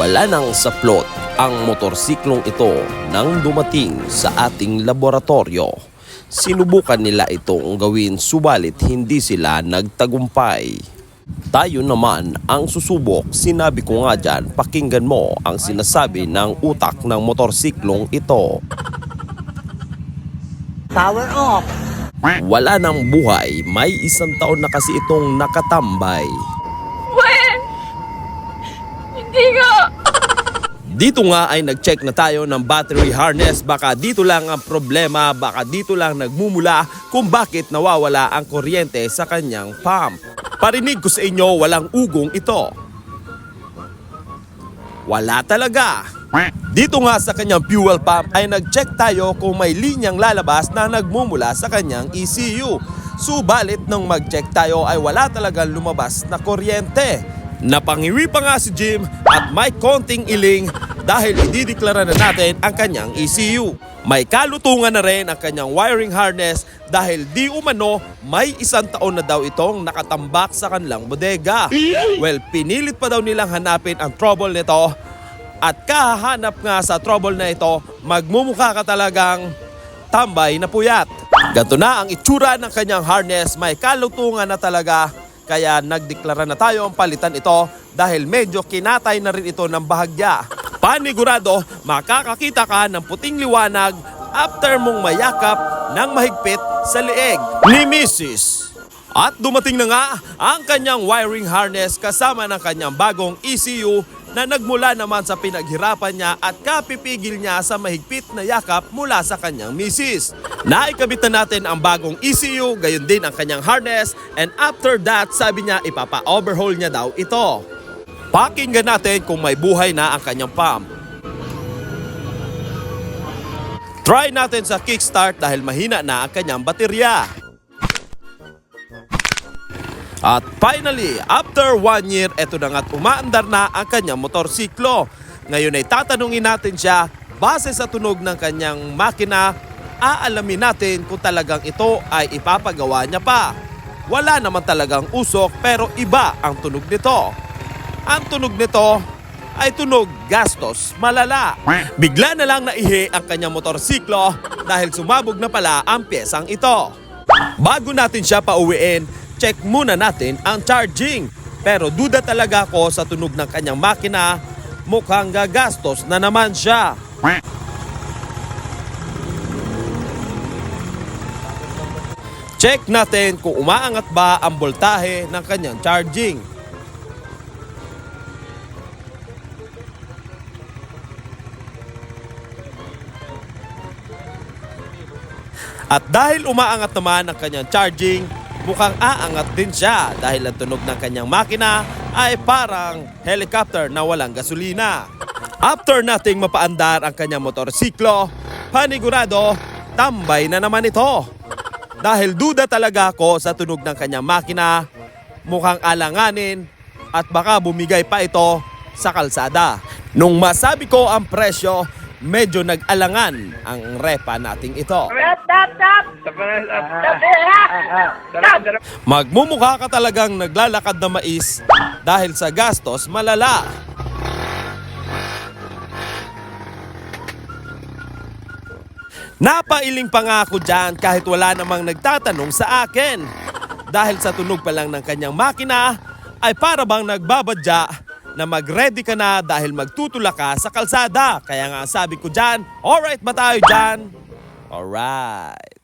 Wala nang saplot ang motorsiklong ito nang dumating sa ating laboratorio. Sinubukan nila itong gawin subalit hindi sila nagtagumpay. Tayo naman ang susubok. Sinabi ko nga dyan, pakinggan mo ang sinasabi ng utak ng motorsiklong ito. Power off. Wala nang buhay, may isang taon na kasi itong nakatambay. Dito nga ay nag-check na tayo ng battery harness. Baka dito lang ang problema, baka dito lang nagmumula kung bakit nawawala ang kuryente sa kanyang pump. Parinig ko sa inyo, walang ugong ito. Wala talaga. Dito nga sa kanyang fuel pump ay nag-check tayo kung may linyang lalabas na nagmumula sa kanyang ECU. Subalit nung mag-check tayo ay wala talagang lumabas na kuryente. Napangiwi pa nga si Jim at may konting iling dahil idideklara na natin ang kanyang ECU. May kalutungan na rin ang kanyang wiring harness dahil di umano may isang taon na daw itong nakatambak sa kanilang bodega. Well, pinilit pa daw nilang hanapin ang trouble nito at kahanap nga sa trouble na ito, magmumukha ka talagang tambay na puyat. Ganto na ang itsura ng kanyang harness, may kalutungan na talaga. Kaya nagdeklara na tayo ang palitan ito dahil medyo kinatay na rin ito ng bahagya. Panigurado, makakakita ka ng puting liwanag after mong mayakap ng mahigpit sa leeg ni Mrs. At dumating na nga ang kanyang wiring harness kasama ng kanyang bagong ECU na nagmula naman sa pinaghirapan niya at kapipigil niya sa mahigpit na yakap mula sa kanyang misis. Naikabit na natin ang bagong ECU, gayon din ang kanyang harness, and after that, sabi niya ipapa-overhaul niya daw ito. Pakinggan natin kung may buhay na ang kanyang pump. Try natin sa kickstart dahil mahina na ang kanyang baterya. At finally, after one year, eto na nga't umaandar na ang kanyang motorsiklo. Ngayon ay tatanungin natin siya, base sa tunog ng kanyang makina, aalamin natin kung talagang ito ay ipapagawa niya pa. Wala naman talagang usok pero iba ang tunog nito. Ang tunog nito ay tunog gastos malala. Bigla na lang naihi ang kanyang motorsiklo dahil sumabog na pala ang pyesang ito. Bago natin siya pauwiin, check muna natin ang charging. Pero duda talaga ako sa tunog ng kanyang makina, mukhang gagastos na naman siya. Check natin kung umaangat ba ang voltahe ng kanyang charging. At dahil umaangat naman ang kanyang charging, mukhang aangat din siya dahil ang tunog ng kanyang makina ay parang helicopter na walang gasolina. After nating mapaandar ang kanyang motorsiklo, panigurado, tambay na naman ito. Dahil duda talaga ako sa tunog ng kanyang makina, mukhang alanganin at baka bumigay pa ito sa kalsada. Nung masabi ko ang presyo, medyo nag-alangan ang repa nating ito. Magmumukha ka talagang naglalakad na mais dahil sa gastos malala. Napailing pa nga ako dyan kahit wala namang nagtatanong sa akin. Dahil sa tunog pa lang ng kanyang makina, ay para bang nagbabadya na mag-ready ka na dahil magtutula ka sa kalsada. Kaya nga sabi ko dyan, alright ba tayo dyan? Alright.